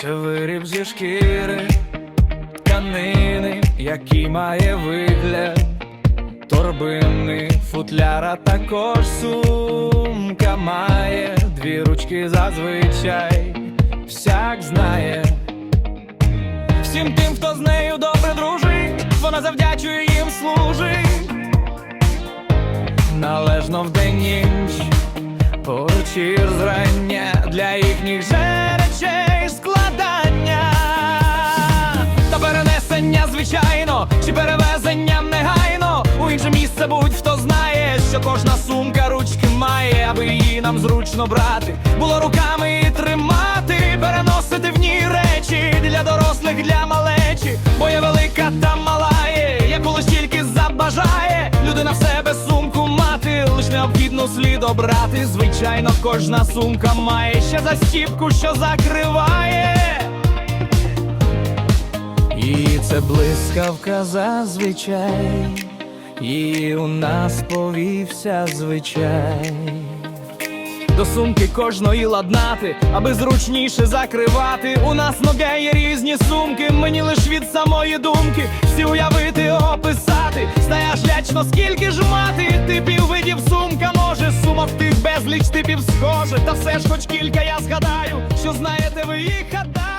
Це виріб зі шкіри, тканини, який має вигляд торбини, футляра також сумка має дві ручки зазвичай, всяк знає. Всім тим, хто з нею добре дружить, вона завдячує їм служить. Належно вдень ніч, вечір зрання для їхніх же чи перевезенням негайно? У інше місце будь хто знає, що кожна сумка ручки має, аби її нам зручно брати, було руками і тримати, переносити в ній речі. Для дорослих, для малечі, бо є велика та мала є, яку лиш тільки забажає. Людина в себе сумку мати, лиш необхідно слід обрати. Звичайно, кожна сумка має ще застіпку, що закриває. Це блискавка зазвичай, і у нас повівся звичай. До сумки кожної ладнати, аби зручніше закривати. У нас ноге є різні сумки, мені лиш від самої думки всі уявити, описати. Знаєш лячно, скільки ж мати типів видів сумка може, сумок тих безліч типів схоже. Та все ж хоч кілька я згадаю, що знаєте ви їх гадаю.